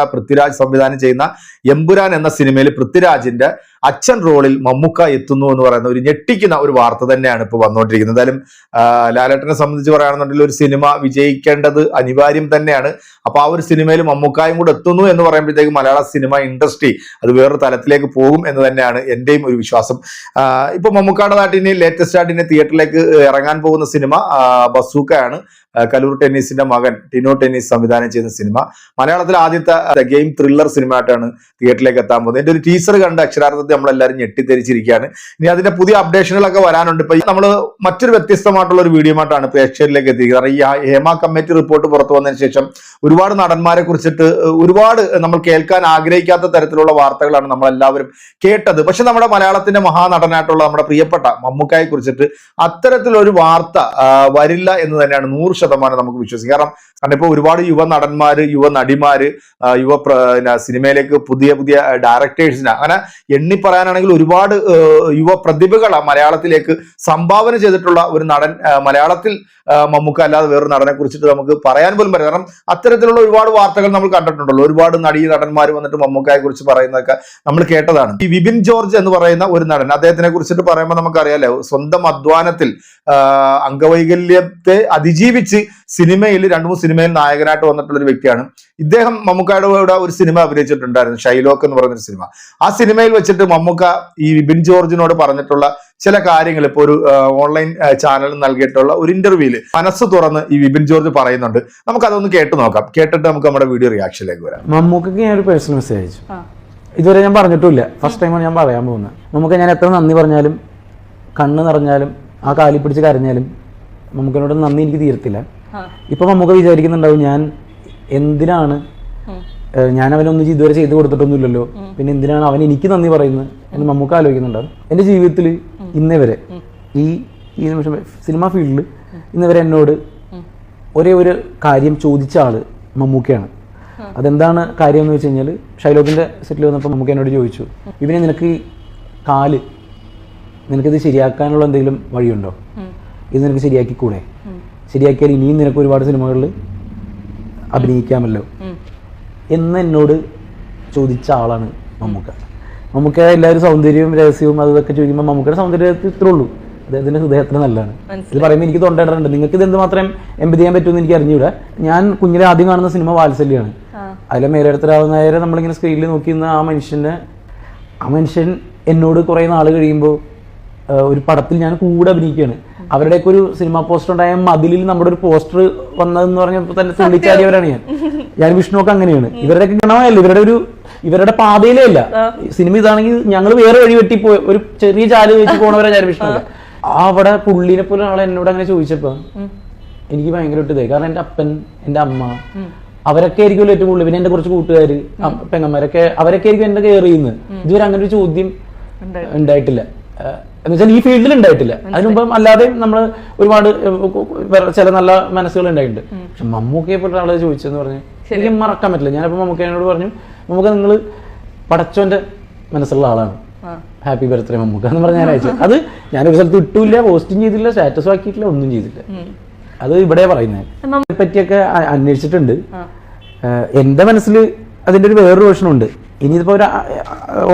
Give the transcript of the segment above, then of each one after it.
പൃഥ്വിരാജ് സംവിധാനം ചെയ്യുന്ന എമ്പുരാൻ എന്ന സിനിമയിൽ പൃഥ്വിരാജിന്റെ അച്ഛൻ റോളിൽ മമ്മൂക്ക എത്തുന്നു എന്ന് പറയുന്ന ഒരു ഞെട്ടിക്കുന്ന ഒരു വാർത്ത തന്നെയാണ് ഇപ്പോൾ വന്നുകൊണ്ടിരിക്കുന്നത്. എന്തായാലും ലാലേട്ടനെ സംബന്ധിച്ച് പറയുകയാണെന്നുണ്ടെങ്കിൽ ഒരു സിനിമ വിജയിക്കേണ്ടത് അനിവാര്യം തന്നെയാണ്. അപ്പൊ ആ ഒരു സിനിമയിൽ മമ്മൂക്കായും കൂടെ എത്തുന്നു എന്ന് പറയുമ്പോഴത്തേക്ക് മലയാള സിനിമ ഇൻഡസ്ട്രി അത് വേറൊരു തലത്തിലേക്ക് പോകും എന്ന് തന്നെയാണ് എന്റെയും ഒരു വിശ്വാസം. ഇപ്പൊ മമ്മൂക്കായുടെ നാട്ടിന് ലേറ്റസ്റ്റ് ആയിട്ട് ഇനി തിയേറ്ററിലേക്ക് ഇറങ്ങാൻ പോകുന്ന സിനിമ ബസൂക്കയാണ്. കലൂർ ടെന്നീസിന്റെ മകൻ ടിനോ ടെന്നീസ് സംവിധാനം ചെയ്യുന്ന സിനിമ. മലയാളത്തിലെ ആദ്യത്തെ ഗെയിം ത്രില്ലർ സിനിമ ആയിട്ടാണ് തിയേറ്ററിലേക്ക് എത്താൻ പോകുന്നത്. എന്റെ ഒരു ടീസർ കണ്ട് അക്ഷരാർത്ഥത്തിൽ നമ്മളെല്ലാവരും ഞെട്ടിത്തെരിച്ചിരിക്കുകയാണ്. ഇനി അതിന്റെ പുതിയ അപ്ഡേഷനുകളൊക്കെ വരാനുണ്ട്. ഇപ്പൊ നമ്മൾ മറ്റൊരു വ്യത്യസ്തമായിട്ടുള്ള ഒരു വീഡിയോ ആയിട്ടാണ് പ്രേക്ഷകരിലേക്ക് എത്തിയിരിക്കുന്നത്. ഈ ഹേമ കമ്മിറ്റി റിപ്പോർട്ട് പുറത്തു വന്നതിന് ശേഷം ഒരുപാട് നടന്മാരെ കുറിച്ചിട്ട് ഒരുപാട് നമ്മൾ കേൾക്കാൻ ആഗ്രഹിക്കാത്ത തരത്തിലുള്ള വാർത്തകളാണ് നമ്മളെല്ലാവരും കേട്ടത്. പക്ഷെ നമ്മുടെ മലയാളത്തിന്റെ മഹാനടനായിട്ടുള്ള നമ്മുടെ പ്രിയപ്പെട്ട മമ്മൂക്കായെ കുറിച്ചിട്ട് അത്തരത്തിലൊരു വാർത്ത വരില്ല എന്ന് തന്നെയാണ് നൂറ് ശതമാനം നമുക്ക് വിശ്വസിക്കാം. കാരണം കാരണം ഇപ്പോൾ ഒരുപാട് യുവ നടന്മാര് യുവ നടിമാര് യുവ സിനിമയിലേക്ക് പുതിയ പുതിയ ഡയറക്ടേഴ്സിന് അങ്ങനെ എണ്ണി പറയാനാണെങ്കിൽ ഒരുപാട് യുവ പ്രതിഭകൾ മലയാളത്തിലേക്ക് സംഭാവന ചെയ്തിട്ടുള്ള ഒരു നടൻ മലയാളത്തിൽ മമ്മുക്ക അല്ലാതെ വേറൊരു നടനെ കുറിച്ചിട്ട് നമുക്ക് പറയാൻ പോലും പറ്റില്ല. കാരണം അത്തരത്തിലുള്ള ഒരുപാട് വാർത്തകൾ നമ്മൾ കണ്ടിട്ടുണ്ടല്ലോ. ഒരുപാട് നടീ നടന്മാർ വന്നിട്ട് മമ്മൂക്കയെ കുറിച്ച് പറയുന്നതൊക്കെ നമ്മൾ കേട്ടതാണ്. ഈ വിപിൻ ജോർജ് എന്ന് പറയുന്ന ഒരു നടൻ അദ്ദേഹത്തിനെ കുറിച്ചിട്ട് പറയുമ്പോൾ നമുക്കറിയാലോ സ്വന്തം അധ്വാനത്തിൽ അംഗവൈകല്യത്തെ അതിജീവിച്ച് സിനിമയിൽ രണ്ടു മൂന്ന് സിനിമയിൽ നായകനായിട്ട് വന്നിട്ടുള്ള ഒരു വ്യക്തിയാണ്. ഇദ്ദേഹം മമ്മൂക്കയുടെ ഒരു സിനിമ അഭിനയിച്ചിട്ടുണ്ടായിരുന്നു ഷൈലോക്ക് എന്ന് പറയുന്ന ഒരു സിനിമ. ആ സിനിമയിൽ വെച്ചിട്ട് മമ്മൂക്ക ഈ ബിൻ ജോർജിനോട് പറഞ്ഞിട്ടുള്ള ചില കാര്യങ്ങൾ ഇപ്പോൾ ഒരു ഓൺലൈൻ ചാനലിൽ നൽകിയിട്ടുള്ള ഒരു ഇന്റർവ്യൂവിൽ മനസ്സ് തുറന്ന് ഈ വിപിൻ ജോർജ് പറയുന്നുണ്ട്. നമുക്ക് അതൊന്ന് കേട്ട് നോക്കാം. കേട്ടിട്ട് നമുക്ക് നമ്മുടെ വീഡിയോ റിയാക്ഷനിലേക്ക് വരാം. മമ്മൂക്കക്ക് ഞാൻ ഒരു പേഴ്സണൽ മെസ്സേജ് അയച്ചു. ആ. ഇതുവരെ ഞാൻ പറഞ്ഞിട്ടില്ല. ഫസ്റ്റ് ടൈമാണ് ഞാൻ പറയാൻ പോകുന്നത്. നമുക്ക് ഞാൻ എത്ര നന്ദി പറഞ്ഞാലും കണ്ണ് നിറഞ്ഞാലും ആ കാലി പിടിച്ച് കരഞ്ഞാലും മമ്മൂക്കനോട് നന്ദി എനിക്ക് തീരത്തില്ല. ആ. ഇപ്പൊ മമ്മൂക്ക വിചാരിക്കുന്നുണ്ടാവും ഞാൻ എന്തിനാണ് ഞാൻ അവനൊന്നും ഇതുവരെ ചെയ്ത് കൊടുത്തിട്ടൊന്നുമില്ലല്ലോ. പിന്നെ എന്തിനാണ് അവൻ എനിക്ക് നന്ദി പറയുന്നത് എന്ന് നമുക്ക് ആലോചിക്കുന്നുണ്ടാവും എന്റെ ജീവിതത്തിൽ ഇന്നേവരെ ഈ ഈ നിമിഷം സിനിമാ ഫീൽഡിൽ ഇന്ന് വരെ എന്നോട് ഒരേ ഒരു കാര്യം ചോദിച്ച ആൾ മമ്മൂക്കയാണ്. അതെന്താണ് കാര്യം എന്ന് വെച്ച് കഴിഞ്ഞാൽ ഷൈലോക്കിന്റെ സെറ്റിൽ വന്നപ്പോൾ മമ്മൂക്ക എന്നോട് ചോദിച്ചു ഇവനെ നിനക്ക് ഈ കാൽ നിനക്കിത് ശരിയാക്കാനുള്ള എന്തെങ്കിലും വഴിയുണ്ടോ? ഇത് നിനക്ക് ശരിയാക്കിക്കൂടെ? ശരിയാക്കിയാൽ ഇനിയും നിനക്ക് ഒരുപാട് സിനിമകളിൽ അഭിനയിക്കാമല്ലോ. എന്ന് എന്നോട് ചോദിച്ച ആളാണ് മമ്മൂക്ക. മമ്മൂക്ക എല്ലാവരും സൗന്ദര്യവും രഹസ്യവും അതൊക്കെ ചോദിക്കുമ്പോൾ മമ്മൂക്കയുടെ സൗന്ദര്യത്തിൽ ഇത്രേ ഉള്ളൂ. അദ്ദേഹത്തിന്റെ ഹൃദയത്തിന് നല്ലതാണ്. ഇത് പറയുമ്പോൾ എനിക്ക് തൊണ്ടയിടാറുണ്ട് നിങ്ങൾക്ക് ഇത് എന്തുമാത്രം എംപതി ചെയ്യാൻ പറ്റുമെന്ന് എനിക്ക് അറിഞ്ഞൂടെ. ഞാൻ കുഞ്ഞിലെ ആദ്യം കാണുന്ന സിനിമ വാത്സല്യാണ്. അതിലെ മേലെടുത്തരാവുന്ന നേരെ നമ്മളിങ്ങനെ സ്ക്രീനിൽ നോക്കി നിന്ന് ആ മനുഷ്യനെ ആ മനുഷ്യൻ എന്നോട് കുറേ നാൾ കഴിയുമ്പോൾ ഒരു പടത്തിൽ ഞാൻ കൂടെ അഭിനയിക്കുകയാണ്. അവരുടെയൊക്കെ ഒരു സിനിമ പോസ്റ്റർ ഉണ്ടായ മതിലിൽ നമ്മുടെ ഒരു പോസ്റ്റർ വന്നതെന്ന് പറഞ്ഞപ്പോൾ തന്നെ തുള്ളിച്ചാടിയവരാണ് ഞാൻ. ഞാൻ വിഷ്ണുവൊക്കെ അങ്ങനെയാണ്. ഇവരുടെയൊക്കെ ഗണമായല്ലോ. ഇവരുടെ ഒരു ഇവരുടെ പാതയിലേ അല്ല. സിനിമ ഇതാണെങ്കിൽ ഞങ്ങൾ വേറെ വഴി വെട്ടി പോയി. ഒരു ചെറിയ ചാൽ വെച്ച് പോണവരെ ഞാൻ വിഷ്ണു അവിടെ പുള്ളിനെ പോലെ ആളെ എന്നോട് അങ്ങനെ ചോദിച്ചപ്പോ എനിക്ക് ഭയങ്കരമായിട്ട് ഇതായി കാരണം എന്റെ അപ്പൻ എന്റെ അമ്മ അവരൊക്കെ ആയിരിക്കുമല്ലോ ഏറ്റവും കൂടുതൽ. പിന്നെ എന്റെ കുറച്ച് കൂട്ടുകാർ പെങ്ങന്മാരൊക്കെ അവരൊക്കെ ആയിരിക്കും എന്നെ കെയർ ചെയ്യുന്നത്. ഇതുവരെ അങ്ങനെ ഒരു ചോദ്യം ഉണ്ടായിട്ടില്ല. എന്ന് വെച്ചാൽ ഈ ഫീൽഡിൽ ഉണ്ടായിട്ടില്ല. അതിനു മുമ്പ് അല്ലാതെ നമ്മൾ ഒരുപാട് ചില നല്ല മനസ്സുകൾ ഉണ്ടായിട്ടുണ്ട്. പക്ഷെ മമ്മൂക്കയെ പോലെ ആളെ ചോദിച്ചെന്ന് പറഞ്ഞ് എനിക്ക് മറക്കാൻ പറ്റില്ല. ഞാനിപ്പോ മമ്മൂക്കയോട് പറഞ്ഞു മമ്മൂക്ക നിങ്ങൾ പടച്ചോന്റെ മനസ്സുള്ള ആളാണ്. ഹാപ്പി ബർത്ത്ഡേ മമ്മൂക്ക എന്ന് പറഞ്ഞു ഞാൻ അയച്ചു. അത് ഞാനൊരു സ്ഥലത്ത് ഇട്ടില്ല പോസ്റ്റും ചെയ്തില്ല സ്റ്റാറ്റസ് ആക്കിയിട്ടില്ല ഒന്നും ചെയ്തില്ല. അത് ഇവിടെ പറയുന്നത് പറ്റിയൊക്കെ അന്വേഷിച്ചിട്ടുണ്ട്. എന്റെ മനസ്സിൽ അതിന്റെ ഒരു വേറൊരു വേർഷനുണ്ട് ഇനി ഇതിപ്പോ ഒരു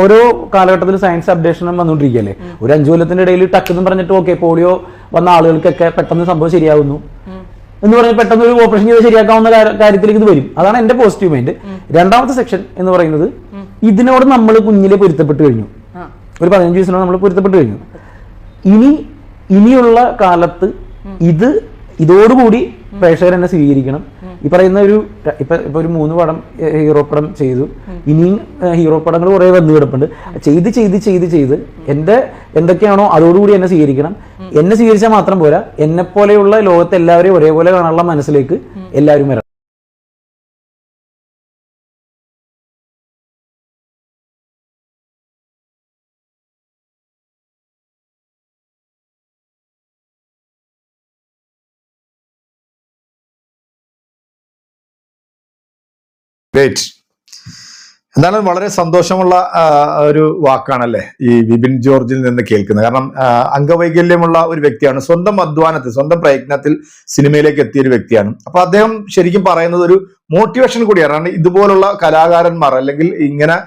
ഓരോ കാലഘട്ടത്തിൽ സയൻസ് അപ്ഡേഷനും വന്നുകൊണ്ടിരിക്കുകയല്ലേ ഒരു അഞ്ചു കൊല്ലത്തിന്റെ ഇടയിൽ ടക്കെന്ന് പറഞ്ഞിട്ട് ഓക്കെ പോളിയോ വന്ന ആളുകൾക്കൊക്കെ പെട്ടെന്ന് സംഭവം ശരിയാവുന്നു. എന്ന് പറഞ്ഞ് പെട്ടെന്ന് ഒരു ഓപ്പറേഷൻ ചെയ്ത് ശരിയാക്കാവുന്ന കാര്യത്തിലേക്ക് ഇത് വരും. അതാണ് എന്റെ പോസിറ്റീവ് മൈൻഡ് രണ്ടാമത്തെ സെക്ഷൻ എന്ന് പറയുന്നത് ഇതിനോട് നമ്മൾ കുഞ്ഞിലെ പൊരുത്തപ്പെട്ട് കഴിഞ്ഞു. ഒരു പതിനഞ്ച് വയസ്സിനോട് നമ്മൾ പൊരുത്തപ്പെട്ട് കഴിഞ്ഞു. ഇനി ഇനിയുള്ള കാലത്ത് ഇത് ഇതോടുകൂടി പ്രേക്ഷകർ എന്നെ സ്വീകരിക്കണം. ഈ പറയുന്ന ഒരു ഇപ്പൊ ഇപ്പൊ ഒരു മൂന്ന് പടം ഹീറോ പടം ചെയ്തു. ഇനിയും ഹീറോ പടങ്ങൾ കുറെ വന്നു കിടപ്പുണ്ട്. ചെയ്ത് ചെയ്ത് ചെയ്ത് ചെയ്ത് എന്റെ എന്തൊക്കെയാണോ അതോടുകൂടി എന്നെ സ്വീകരിക്കണം. എന്നെ സ്വീകരിച്ചാൽ മാത്രം പോരാ. എന്നെ പോലെയുള്ള ലോകത്തെ എല്ലാവരെയും ഒരേപോലെ കാണാനുള്ള മനസ്സിലേക്ക് എല്ലാവരും വരണം. ഗ്രേറ്റ് എന്തായാലും വളരെ സന്തോഷമുള്ള ഒരു വാക്കാണല്ലേ ഈ വിപിൻ ജോർജിൽ നിന്ന് കേൾക്കുന്നത്. കാരണം അംഗവൈകല്യമുള്ള ഒരു വ്യക്തിയാണ്. സ്വന്തം അധ്വാനത്തിൽ സ്വന്തം പ്രയത്നത്തിൽ സിനിമയിലേക്ക് എത്തിയ ഒരു വ്യക്തിയാണ്. അപ്പൊ അദ്ദേഹം ശരിക്കും പറയുന്നത് ഒരു മോട്ടിവേഷൻ കൂടിയാണ്. കാരണം ഇതുപോലുള്ള കലാകാരന്മാർ അല്ലെങ്കിൽ ഇങ്ങനെ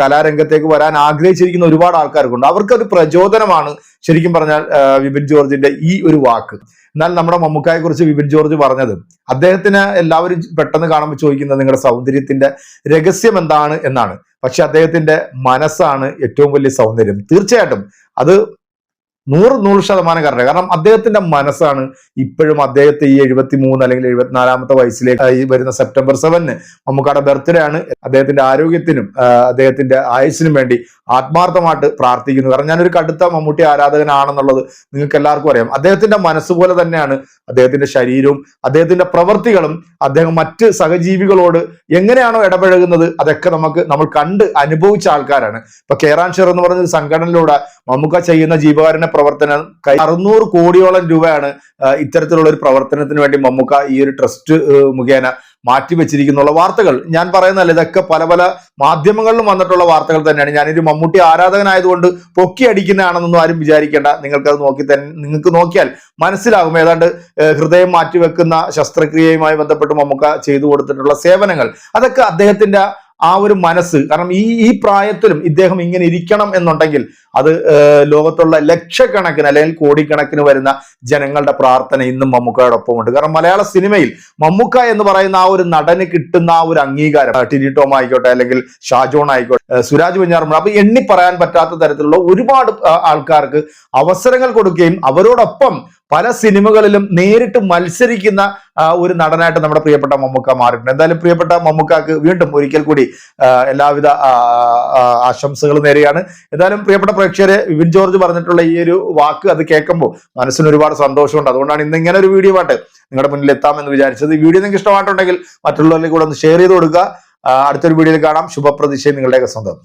കലാരംഗത്തേക്ക് വരാൻ ആഗ്രഹിച്ചിരിക്കുന്ന ഒരുപാട് ആൾക്കാർക്കുണ്ട് അവർക്ക് പ്രചോദനമാണ് ശരിക്കും പറഞ്ഞാൽ വിപിൻ ജോർജിന്റെ ഈ ഒരു വാക്ക്. എന്നാൽ നമ്മുടെ മമ്മൂക്കായെ കുറിച്ച് വിപിൻ ജോർജ് പറഞ്ഞത് അദ്ദേഹത്തിന് എല്ലാവരും പെട്ടെന്ന് കാണുമ്പോൾ ചോദിക്കുന്നത് നിങ്ങളുടെ സൗന്ദര്യത്തിന്റെ രഹസ്യം എന്താണ് എന്നാണ്. പക്ഷെ അദ്ദേഹത്തിന്റെ മനസ്സാണ് ഏറ്റവും വലിയ സൗന്ദര്യം. തീർച്ചയായിട്ടും അത് നൂറ് നൂറ് ശതമാനം കറക്റ്റ്. കാരണം അദ്ദേഹത്തിന്റെ മനസ്സാണ് ഇപ്പോഴും അദ്ദേഹത്തെ ഈ എഴുപത്തി മൂന്ന് അല്ലെങ്കിൽ എഴുപത്തിനാലാമത്തെ വയസ്സിലേക്ക് ഈ വരുന്ന സെപ്റ്റംബർ സെവന് മമ്മൂക്കാടെ ബർത്ത്ഡേ ആണ്. അദ്ദേഹത്തിന്റെ ആരോഗ്യത്തിനും അദ്ദേഹത്തിന്റെ ആയുസിനും വേണ്ടി ആത്മാർത്ഥമായിട്ട് പ്രാർത്ഥിക്കുന്നു. കാരണം ഞാനൊരു കടുത്ത മമ്മൂട്ടി ആരാധകനാണെന്നുള്ളത് നിങ്ങൾക്ക് എല്ലാവർക്കും അറിയാം. അദ്ദേഹത്തിന്റെ മനസ്സ് പോലെ തന്നെയാണ് അദ്ദേഹത്തിന്റെ ശരീരവും അദ്ദേഹത്തിന്റെ പ്രവൃത്തികളും അദ്ദേഹം മറ്റ് സഹജീവികളോട് എങ്ങനെയാണോ ഇടപഴകുന്നത് അതൊക്കെ നമുക്ക് നമ്മൾ കണ്ട് അനുഭവിച്ച ആൾക്കാരാണ്. ഇപ്പൊ കേറാൻഷർ എന്ന് പറഞ്ഞ ഒരു സംഘടനയിലൂടെ മമ്മൂക്ക ചെയ്യുന്ന ജീവകാരുണ്യ പ്രവർത്തനം കൈ അറുന്നൂറ് കോടിയോളം രൂപയാണ് ഇത്തരത്തിലുള്ള ഒരു പ്രവർത്തനത്തിന് വേണ്ടി മമ്മൂക്ക ഈ ഒരു ട്രസ്റ്റ് മുഖേന മാറ്റിവെച്ചിരിക്കുന്നുള്ള വാർത്തകൾ. ഞാൻ പറയുന്നതല്ല ഇതൊക്കെ പല പല മാധ്യമങ്ങളിലും വന്നിട്ടുള്ള വാർത്തകൾ തന്നെയാണ്. ഞാനൊരു മമ്മൂട്ടി ആരാധകനായതുകൊണ്ട് പൊക്കി അടിക്കുന്നതാണെന്നൊന്നും ആരും വിചാരിക്കേണ്ട. നിങ്ങൾക്കത് നോക്കി തന്നെ നിങ്ങൾക്ക് നോക്കിയാൽ മനസ്സിലാകും. ഏതാണ്ട് ഹൃദയം മാറ്റിവെക്കുന്ന ശസ്ത്രക്രിയയുമായി ബന്ധപ്പെട്ട് മമ്മൂക്ക ചെയ്തു കൊടുത്തിട്ടുള്ള സേവനങ്ങൾ. അതൊക്കെ അദ്ദേഹത്തിന്റെ ആ ഒരു മനസ്സ് കാരണം ഈ ഈ പ്രായത്തിലും ഇദ്ദേഹം ഇങ്ങനെ ഇരിക്കണം എന്നുണ്ടെങ്കിൽ അത് ലോകത്തുള്ള ലക്ഷക്കണക്കിന് അല്ലെങ്കിൽ കോടിക്കണക്കിന് വരുന്ന ജനങ്ങളുടെ പ്രാർത്ഥന ഇന്നും മമ്മൂക്കയോടൊപ്പം ഉണ്ട് കാരണം മലയാള സിനിമയിൽ മമ്മൂക്ക എന്ന് പറയുന്ന ആ ഒരു നടന് കിട്ടുന്ന ആ ഒരു അംഗീകാരം ടിനി ടോം ആയിക്കോട്ടെ അല്ലെങ്കിൽ ഷാജോൺ ആയിക്കോട്ടെ സുരാജ് വെഞ്ഞാറമ്മ അപ്പൊ എണ്ണി പറയാൻ പറ്റാത്ത തരത്തിലുള്ള ഒരുപാട് ആൾക്കാർക്ക് അവസരങ്ങൾ കൊടുക്കുകയും അവരോടൊപ്പം പല സിനിമകളിലും നേരിട്ട് മത്സരിക്കുന്ന ഒരു നടനായിട്ട് നമ്മുടെ പ്രിയപ്പെട്ട മമ്മൂക്ക മാറിയിട്ടുണ്ട്. എന്തായാലും പ്രിയപ്പെട്ട മമ്മൂക്കാക്ക് വീണ്ടും ഒരിക്കൽ കൂടി എല്ലാവിധ ആ, ആ, ആശംസകളും നേരെയാണ് എന്തായാലും പ്രിയപ്പെട്ട പ്രേക്ഷകരെ വിപിൻ ജോർജ് പറഞ്ഞിട്ടുള്ള ഈ ഒരു വാക്ക് അത് കേൾക്കുമ്പോൾ മനസ്സിന് ഒരുപാട് സന്തോഷമുണ്ട്. അതുകൊണ്ടാണ് ഇന്ന് ഇങ്ങനെ ഒരു വീഡിയോ ആയിട്ട് നിങ്ങളുടെ മുന്നിൽ എത്താമെന്ന് വിചാരിച്ചത്. ഈ വീഡിയോ നിങ്ങൾക്ക് ഇഷ്ടമായിട്ടുണ്ടെങ്കിൽ മറ്റുള്ളവരിലേക്ക് കൂടെ ഒന്ന് ഷെയർ ചെയ്ത് കൊടുക്കുക. അടുത്തൊരു വീഡിയോയിൽ കാണാം. ശുഭപ്രതീക്ഷയും നിങ്ങളുടെയൊക്കെ സ്വന്തം.